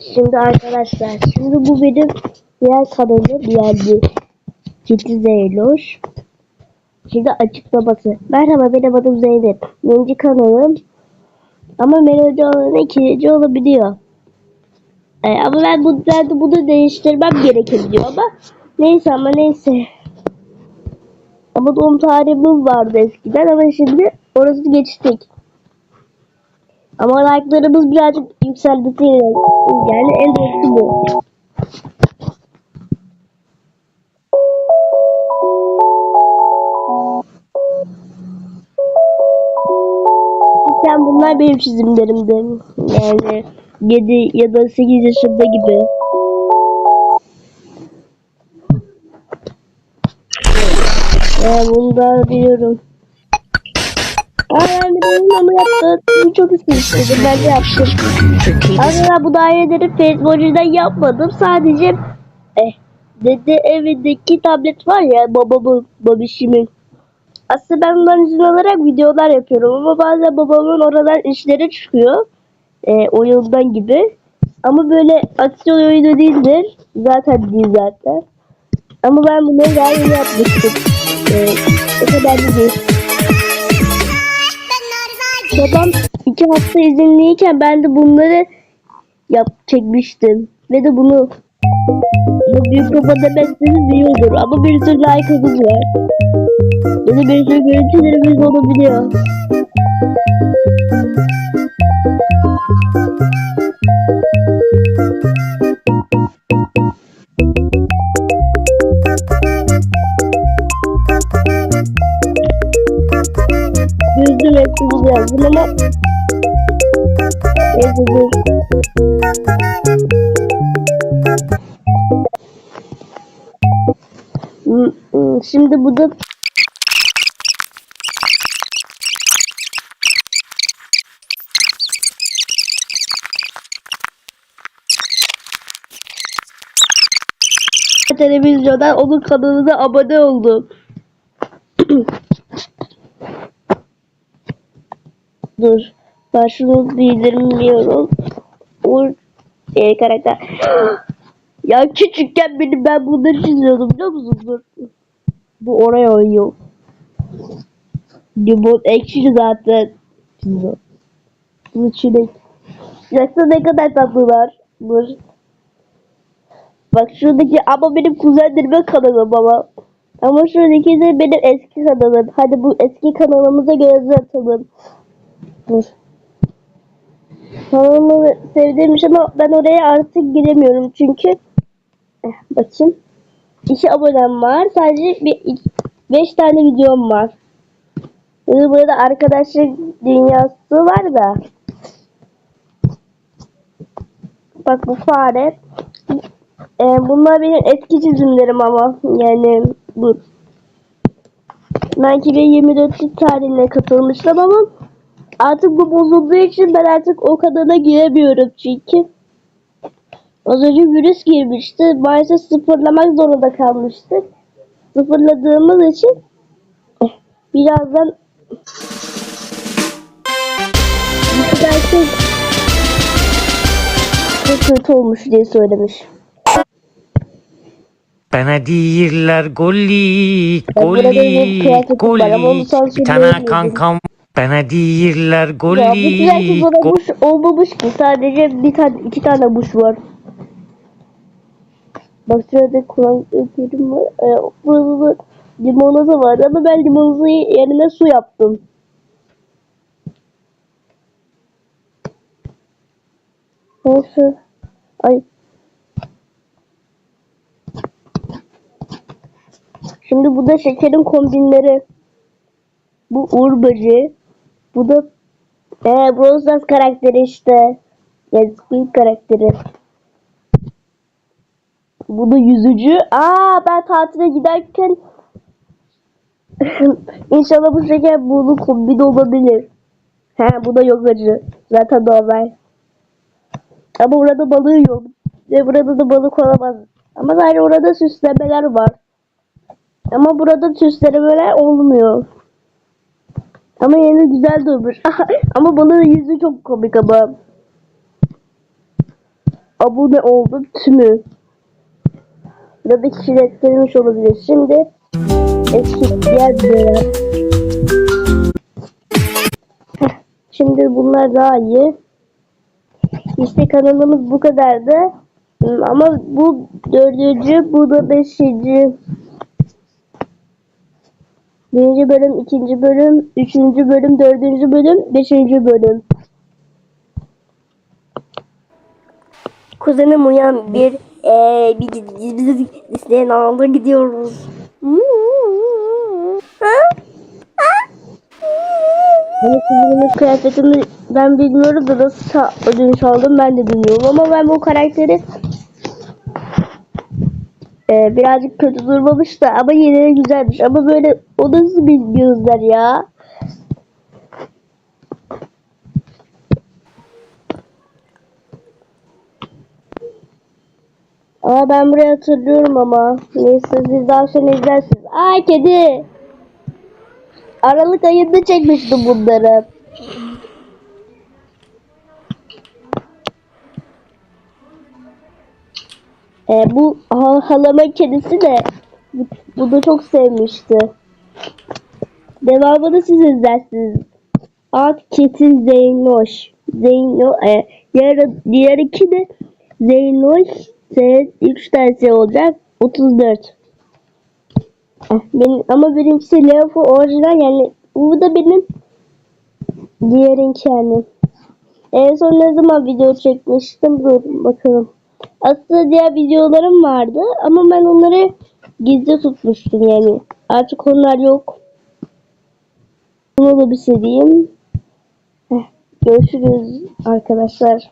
Şimdi arkadaşlar, şimdi bu benim diğer kanalım yani Ciddi Zeyloş. Şimdi açıklaması. Merhaba benim adım Zeynep. Birinci kanalım. Ama melodi olan ikinci olabiliyor. Ee, ama ben, bu, ben bunu değiştirmem gerekebiliyor ama neyse ama neyse. Ama doğum tarihim vardı eskiden ama şimdi orası geçtik. Ama like'larımız birazcık yükseldi. Yani en doğrusu bu. Sen bunlar benim çizimlerimdi. Yani 7 ya da 8 yaşında gibi. Yani bunu da biliyorum. Yani benim ama yaptı. Bu çok istedim. Ben de yaptım. Aslında bu daireleri Facebook'dan yapmadım. Sadece eh, dede evindeki tablet var ya babamın, babişimin. Aslında ben ondan izin alarak videolar yapıyorum ama bazen babamın oradan işleri çıkıyor. E, oyundan gibi. Ama böyle aksiyon oyunu değildir. Zaten değil zaten. Ama ben bunları daha yeni yapmıştım. E, o kadar da değil. Babam iki hafta izinliyken ben de bunları yap çekmiştim. Ve de bunu bu büyük baba demezseniz biliyordur. Ama bir sürü like'ımız var. Ya da bir sürü görüntülerimiz olabiliyor. Şimdi bu da televizyondan onun kanalına abone oldum. Dur. Ben şunu bildirmiyorum. O e, karakter. ya küçükken benim ben bunları çiziyordum biliyor musun? Dur. Bu oraya oynuyor. Limon ekşi zaten. Çiziyor. Bu çilek. Yoksa ne kadar tatlılar. Dur. Bak şuradaki ama benim kuzenlerimin kanalı baba. Ama şuradaki de benim eski kanalım. Hadi bu eski kanalımıza göz atalım. Dur. Kanalımı sevdiğimmiş ama ben oraya artık giremiyorum çünkü eh, bakayım. İki abonem var. Sadece bir, beş tane videom var. Şimdi burada arkadaşlık dünyası var da. Bak bu fare. Ee, bunlar benim eski çizimlerim ama yani bu ben 2024 tarihine katılmıştım ama artık bu bozulduğu için ben artık o kanala giremiyorum çünkü az önce virüs girmişti maalesef sıfırlamak zorunda kalmıştık sıfırladığımız için birazdan çok kötü olmuş diye söylemiş. Bana değiller golli, golli, golli. Bir tane kankam bana değiller Ya bu golli, bana go- buş olmamış ki sadece bir tane iki tane buş var. Bak şurada kulaklıklarım var. Ee, burada da limonata var ama ben limonatayı yerine su yaptım. Neyse. Ay. Şimdi bu da şekerin kombinleri. Bu Uğur böceği. Bu da ee, Brawl karakteri işte. Yani Squid karakteri. Bu da yüzücü. Aa ben tatile giderken İnşallah bu şeker bunu kombin olabilir. He bu da yogacı. Zaten normal. Ama burada balığı yok. Ve burada da balık olamaz. Ama sadece orada süslemeler var. Ama burada süslemeler olmuyor. Ama yine güzel durmuş. ama balığın yüzü çok komik ama. abone oldu tümü. Ya da kişiler etkilemiş olabilir. Şimdi eski diğer videolar. Şimdi bunlar daha iyi. İşte kanalımız bu kadardı. Ama bu dördüncü, bu da beşinci. Birinci bölüm, ikinci bölüm, üçüncü bölüm, dördüncü bölüm, beşinci bölüm. Kuzenim uyan bir eee bir biz isteyen alanda gidiyoruz. Benim kuzenimin kıyafetini ben bilmiyorum da nasıl ödünç aldım ben de bilmiyorum ama ben bu karakteri eee, birazcık kötü durmamış da ama yine de güzelmiş ama böyle o nasıl gözler ya. Aa ben burayı hatırlıyorum ama. Neyse siz daha sonra izlersiniz. Aa kedi. Aralık ayında çekmiştim bunları. Ee, bu ha- halama kedisi de bu, bu da çok sevmişti. Devamını siz izlersiniz. At kedi Zeynoş. Zeyno, e, diğer, diğer iki de Zeynoş S 3 tane olacak. 34. Ah, Benim, ama benimkisi Leofu orijinal yani bu da benim diğerinki yani. En son ne zaman video çekmiştim? Dur bakalım. Aslında diğer videolarım vardı ama ben onları gizli tutmuştum yani. Artık onlar yok. Bunu da bir şey diyeyim. Heh, Görüşürüz arkadaşlar.